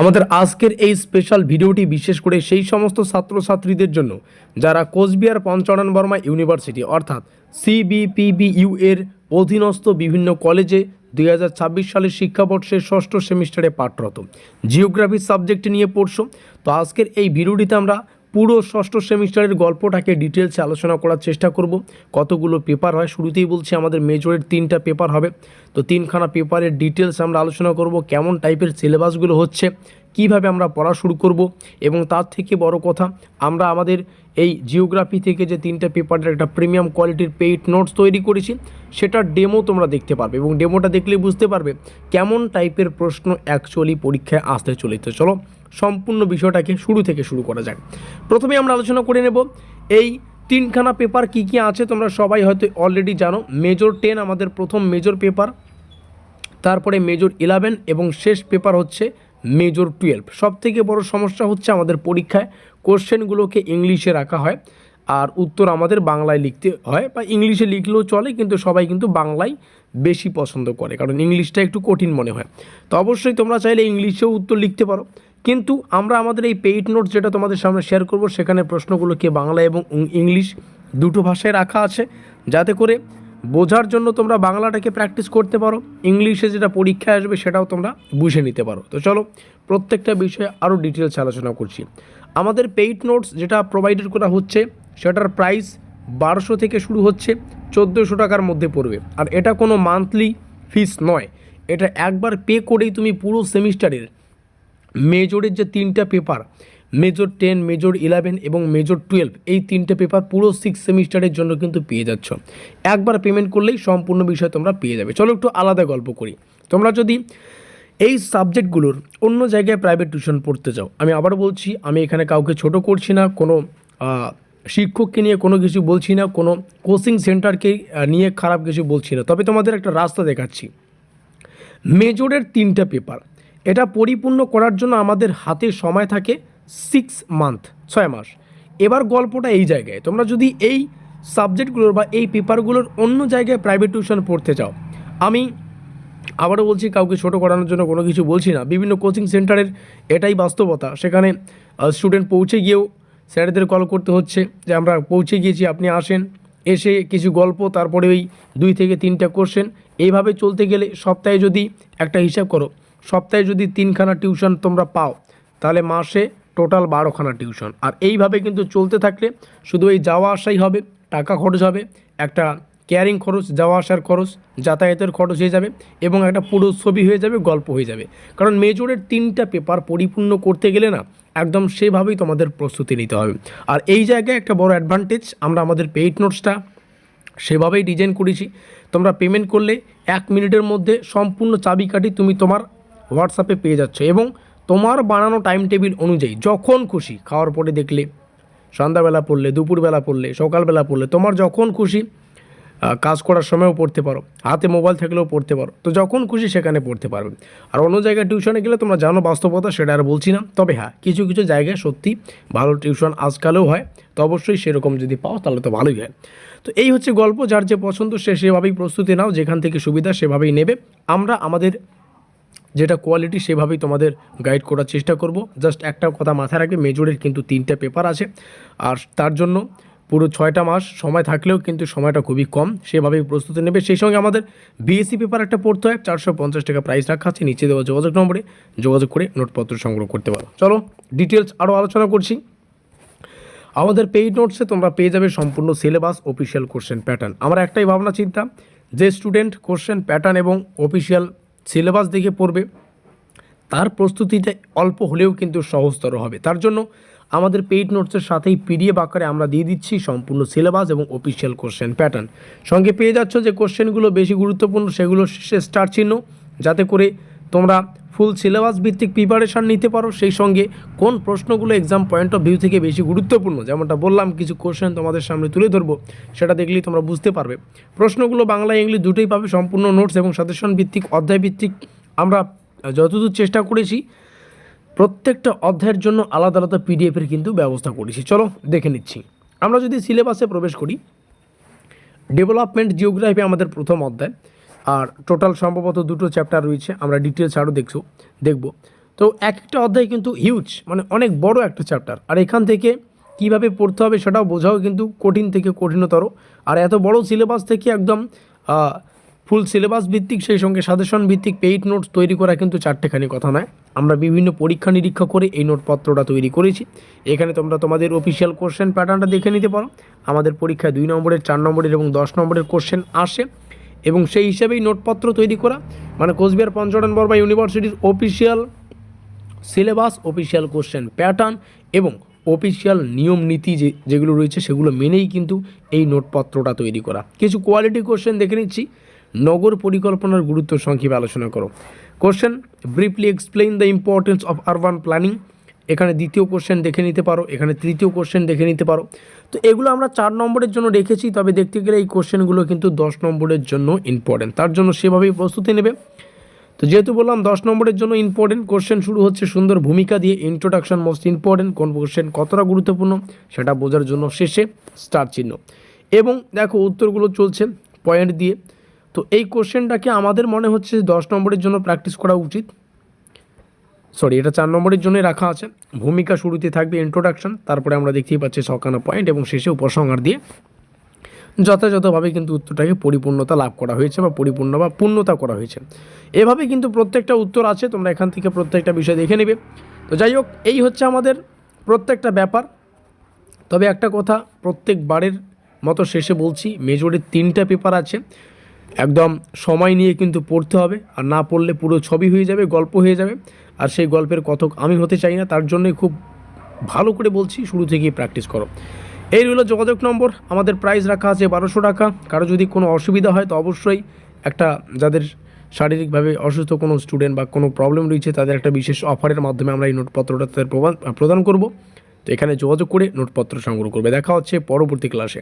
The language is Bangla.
আমাদের আজকের এই স্পেশাল ভিডিওটি বিশেষ করে সেই সমস্ত ছাত্রছাত্রীদের জন্য যারা কোচবিহার পঞ্চানন বর্মা ইউনিভার্সিটি অর্থাৎ সিবিপিবিইউ এর অধীনস্থ বিভিন্ন কলেজে দুই হাজার ছাব্বিশ সালের শিক্ষাবর্ষের ষষ্ঠ সেমিস্টারে পাঠরত। জিওগ্রাফি সাবজেক্ট নিয়ে পড়ছো। তো আজকের এই ভিডিওটিতে আমরা পুরো ষষ্ঠ সেমিস্টারের গল্পটাকে ডিটেলসে আলোচনা করার চেষ্টা করব। কতগুলো পেপার হয়? শুরুতেই বলছি আমাদের মেজরের তিনটা পেপার হবে। তো তিনখানা পেপারের ডিটেলস আমরা আলোচনা করব, কেমন টাইপের সিলেবাসগুলো হচ্ছে, কীভাবে আমরা পড়া শুরু করব এবং তার থেকে বড় কথা, আমরা আমাদের এই জিওগ্রাফি থেকে যে তিনটা পেপারের একটা প্রিমিয়াম কোয়ালিটির পেইড নোটস তৈরি করেছি, সেটার ডেমো তোমরা দেখতে পারবে এবং ডেমোটা দেখলে বুঝতে পারবে কেমন টাইপের প্রশ্ন অ্যাকচুয়ালি পরীক্ষায় আসতে চলেছে। চলো সম্পূর্ণ বিষয়টাকে শুরু থেকে শুরু করা যাক। প্রথমে আমরা আলোচনা করে নেব, এই তিনখানা পেপার কি কি আছে তোমরা সবাই হয়তো অলরেডি জানো। মেজর টেন আমাদের প্রথম মেজর পেপার তারপরে মেজর ইলেভেন এবং শেষ পেপার হচ্ছে মেজর টুয়েলভ সব থেকে বড় সমস্যা হচ্ছে আমাদের পরীক্ষায় কোশ্চেনগুলোকে ইংলিশে রাখা হয় আর উত্তর আমাদের বাংলায় লিখতে হয় বা ইংলিশে লিখলেও চলে কিন্তু সবাই কিন্তু বাংলায় বেশি পছন্দ করে, কারণ ইংলিশটা একটু কঠিন মনে হয়। তো অবশ্যই তোমরা চাইলে ইংলিশেও উত্তর লিখতে পারো। কিন্তু আমরা আমাদের এই পেইড নোটস যেটা তোমাদের সামনে শেয়ার করব, সেখানে প্রশ্নগুলোকে বাংলা এবং ইংলিশ দুটো ভাষায় রাখা আছে, যাতে করে বোঝার জন্য তোমরা বাংলাটাকে প্র্যাকটিস করতে পারো, ইংলিশে যেটা পরীক্ষায় আসবে সেটাও তোমরা বুঝে নিতে পারো। তো চলো, প্রত্যেকটা বিষয়ে আরও ডিটেলস আলোচনা করছি। আমাদের পেইড নোটস যেটা প্রোভাইডেড করা হচ্ছে, সেটার প্রাইস বারোশো থেকে শুরু হচ্ছে, চোদ্দোশো টাকার মধ্যে পড়বে। আর এটা কোনো মান্থলি ফিস নয়, এটা একবার পে করেই তুমি পুরো সেমিস্টারের মেজরের যে তিনটা paper, major ten, major eleven এবং মেজর টুয়েলভ, এই তিনটে পেপার পুরো সিক্স সেমিস্টারের জন্য কিন্তু পেয়ে যাচ্ছ। একবার পেমেন্ট করলেই সম্পূর্ণ বিষয় তোমরা পেয়ে যাবে। চলো একটু আলাদা গল্প করি। তোমরা যদি এই সাবজেক্টগুলোর অন্য জায়গায় প্রাইভেট টিউশন পড়তে চাও আমি আবার বলছি, আমি এখানে কাউকে ছোট করছি না, কোনো শিক্ষককে নিয়ে কোনো কিছু বলছি না, কোনো কোচিং সেন্টারকে নিয়ে খারাপ কিছু বলছি না। তবে তোমাদের একটা রাস্তা দেখাচ্ছি। মেজরের তিনটা পেপার এটা পরিপূর্ণ করার জন্য আমাদের হাতে সময় থাকে সিক্স মান্থ ছয় মাস। এবার গল্পটা এই জায়গায়। তোমরা যদি এই সাবজেক্টগুলোর বা এই পেপারগুলোর অন্য জায়গায় প্রাইভেট টিউশন পড়তে চাও, আমি আবারও বলছি, কাউকে ছোট করানোর জন্য কোনো কিছু বলছি না। বিভিন্ন কোচিং সেন্টারের এটাই বাস্তবতা। সেখানে স্টুডেন্ট পৌঁছে গিয়েও স্যারেদের কল করতে হচ্ছে যে, আমরা পৌঁছে গিয়েছি, আপনি আসেন। এসে কিছু গল্প, তারপরে ওই দুই থেকে তিনটা কোশ্চেন এইভাবে চলতে গেলে সপ্তাহে যদি একটা হিসাব করো সপ্তাহে যদি তিনখানা টিউশন তোমরা পাও, তাহলে মাসে টোটাল বারোখানা টিউশন। আর এইভাবে কিন্তু চলতে থাকলে শুধু এই যাওয়া আসাই হবে, টাকা খরচ হবে, একটা ক্যারিং খরচ, যাওয়া আসার খরচ, যাতায়াতের খরচ হয়ে যাবে এবং একটা পুরো ছবি হয়ে যাবে, গল্প হয়ে যাবে। কারণ মেজরের তিনটা পেপার পরিপূর্ণ করতে গেলে না, একদম সেভাবেই তোমাদের প্রস্তুতি নিতে হবে। আর এই জায়গায় একটা বড় অ্যাডভান্টেজ আমরা আমাদের পেইড নোটসটা সেভাবেই ডিজাইন করেছি। তোমরা পেমেন্ট করলে এক মিনিটের মধ্যে সম্পূর্ণ চাবিকাঠি তুমি তোমার হোয়াটসঅ্যাপে পেয়ে যাচ্ছ এবং তোমার বানানো টাইম টেবিল অনুযায়ী যখন খুশি খাওয়ার পরে দেখলে, সন্ধ্যাবেলা পড়লে, দুপুরবেলা পড়লে, সকালবেলা পড়লে তোমার যখন খুশি কাজ করার সময়ও পড়তে পারো, হাতে মোবাইল থাকলেও পড়তে পারো, তো যখন খুশি সেখানে পড়তে পারবে। আর অন্য জায়গায় টিউশনে গেলে তোমরা জানো বাস্তবতা, সেটা আর বলছি না। তবে হ্যাঁ কিছু কিছু জায়গায় সত্যি ভালো টিউশন আজকালও হয়, তো অবশ্যই সেরকম যদি পাও তাহলে তো ভালোই হয়। তো এই হচ্ছে গল্প, যার যে পছন্দ সে সেভাবেই প্রস্তুতি নাও, যেখান থেকে সুবিধা সেভাবেই নেবে। আমরা আমাদের যেটা কোয়ালিটি সেভাবেই তোমাদের গাইড করার চেষ্টা করব। জাস্ট একটা কথা মাথায় রাখবে, মেজরের কিন্তু তিনটে পেপার আছে। আর তার জন্য পুরো ছয়টা মাস সময় থাকলেও কিন্তু সময়টা খুবই কম, সেভাবেই প্রস্তুতি নেবে। সেই সঙ্গে আমাদের বিএসসি পেপার একটা পড়তে হয়, চারশো পঞ্চাশ টাকা প্রাইস রাখা আছে, নিচে দেওয়া যোগাযোগ নম্বরে যোগাযোগ করে নোটপত্র সংগ্রহ করতে পারো। চলো ডিটেলস আরও আলোচনা করছি। আমাদের পেইড নোটসে তোমরা পেয়ে যাবে সম্পূর্ণ সিলেবাস অফিসিয়াল কোশ্চেন প্যাটার্ন আমার একটাই ভাবনা, চিন্তা, যে স্টুডেন্ট কোশ্চেন প্যাটার্ন এবং অফিসিয়াল সিলেবাস দেখে পড়বে। তার প্রস্তুতিটা অল্প হলেও কিন্তু সহজতর হবে। তার জন্য আমাদের পেইড নোটসের সাথেই পিডিএফ আকারে আমরা দিয়ে দিচ্ছি সম্পূর্ণ সিলেবাস এবং অফিসিয়াল কোশ্চেন প্যাটার্ন সঙ্গে পেয়ে যাচ্ছ যে কোশ্চেনগুলো বেশি গুরুত্বপূর্ণ সেগুলো শেষে স্টার চিহ্ন, যাতে করে তোমরা ফুল সিলেবাস ভিত্তিক প্রিপারেশান নিতে পারো। সেই সঙ্গে কোন প্রশ্নগুলো এক্সাম পয়েন্ট অফ ভিউ থেকে বেশি গুরুত্বপূর্ণ, যেমনটা বললাম, কিছু কোশ্চেন তোমাদের সামনে তুলে ধরবো, সেটা দেখলেই তোমরা বুঝতে পারবে। প্রশ্নগুলো বাংলা, ইংলিশ দুটোই পাবে, সম্পূর্ণ নোটস এবং সাজেশন ভিত্তিক, অধ্যায় ভিত্তিক। আমরা যতদূর চেষ্টা করেছি, প্রত্যেকটা অধ্যায়ের জন্য আলাদা আলাদা পিডিএফের কিন্তু ব্যবস্থা করেছি। চলো, দেখে নিচ্ছি। আমরা যদি সিলেবাসে প্রবেশ করি ডেভেলপমেন্ট জিওগ্রাফি আমাদের প্রথম অধ্যায়। আর টোটাল সম্ভবত দুটো চ্যাপ্টার রয়েছে, আমরা ডিটেলস আরও দেখছ, দেখব। তো এক একটা অধ্যায় কিন্তু হিউজ মানে অনেক বড় একটা চ্যাপ্টার আর এখান থেকে কীভাবে পড়তে হবে সেটাও বোঝাও কিন্তু কঠিন থেকে কঠিনতর। আর এত বড় সিলেবাস থেকে একদম ফুল সিলেবাস ভিত্তিক, সেই সঙ্গে সাজেশন ভিত্তিক পেইড নোটস তৈরি করা কিন্তু চারটেখানি কথা নয়। আমরা বিভিন্ন পরীক্ষা নিরীক্ষা করে এই নোটপত্রটা তৈরি করেছি। এখানে তোমরা তোমাদের অফিসিয়াল কোশ্চেন প্যাটার্নটা দেখে নিতে পারো। আমাদের পরীক্ষায় দুই নম্বরের, চার নম্বরের এবং দশ নম্বরের কোশ্চেন আসে। এবং সেই হিসাবেই নোটপত্র তৈরি করা। মানে কোচবিহার পঞ্চরণ বর্মা ইউনিভার্সিটির official syllabus official question pattern এবং অফিসিয়াল নিয়ম নীতি যে, যেগুলো রয়েছে সেগুলো মেনেই কিন্তু এই নোটপত্রটা তৈরি করা। কিছু কোয়ালিটি কোশ্চেন দেখে নিচ্ছি। নগর পরিকল্পনার গুরুত্ব সংক্ষেপে আলোচনা করো। Question briefly explain the importance of urban planning এখানে দ্বিতীয় কোশ্চেন দেখে নিতে পারো, এখানে তৃতীয় কোশ্চেন দেখে নিতে পারো। তো এগুলো আমরা চার নম্বরের জন্য রেখেছি, তবে দেখতে গেলে এই কোশ্চেনগুলো কিন্তু দশ নম্বরের জন্য ইম্পর্টেন্ট তার জন্য সেভাবেই প্রস্তুতি নেবে। তো যেহেতু বললাম দশ নম্বরের জন্য ইম্পর্টেন্ট কোশ্চেন শুরু হচ্ছে সুন্দর ভূমিকা দিয়ে ইন্ট্রোডাকশন মোস্ট ইম্পর্টেন্ট কোন কোশ্চেন কতটা গুরুত্বপূর্ণ সেটা বোঝার জন্য শেষে স্টার চিহ্ন। এবং দেখো উত্তরগুলো চলছে পয়েন্ট দিয়ে। তো এই কোশ্চেনটাকে আমাদের মনে হচ্ছে দশ নম্বরের জন্য প্র্যাকটিস করা উচিত। সরি এটা চার নম্বরের জন্যই রাখা আছে। ভূমিকা শুরুতে থাকবে ইন্ট্রোডাকশন তারপরে আমরা দেখতেই পাচ্ছি সকানা পয়েন্ট এবং শেষে উপসংহার দিয়ে যথাযথভাবে কিন্তু উত্তরটাকে পরিপূর্ণতা লাভ করা হয়েছে বা পরিপূর্ণ বা পূর্ণতা করা হয়েছে। এভাবে কিন্তু প্রত্যেকটা উত্তর আছে, তোমরা এখান থেকে প্রত্যেকটা বিষয় দেখে নেবে। তো যাই হোক, এই হচ্ছে আমাদের প্রত্যেকটা ব্যাপার। তবে একটা কথা, প্রত্যেকবারের মতো শেষে বলছি, মেজরের তিনটা পেপার আছে। একদম সময় নিয়ে কিন্তু পড়তে হবে। আর না পড়লে পুরো ছবি হয়ে যাবে, গল্প হয়ে যাবে। আর সেই গল্পের কথক আমি হতে চাই না, তার জন্যই খুব ভালো করে বলছি, শুরু থেকেই প্র্যাকটিস করো। এই হলো যোগাযোগ নম্বর, আমাদের প্রাইস রাখা আছে বারোশো টাকা। কারও যদি কোনো অসুবিধা হয় তো অবশ্যই একটা যাদের শারীরিকভাবে অসুস্থ কোনো স্টুডেন্ট বা কোনো প্রবলেম রয়েছে, তাদের একটা বিশেষ অফারের মাধ্যমে আমরা এই নোটপত্রটা তাদের প্রদান করব। তো এখানে যোগাযোগ করে নোটপত্র সংগ্রহ করবে। দেখা হচ্ছে পরবর্তী ক্লাসে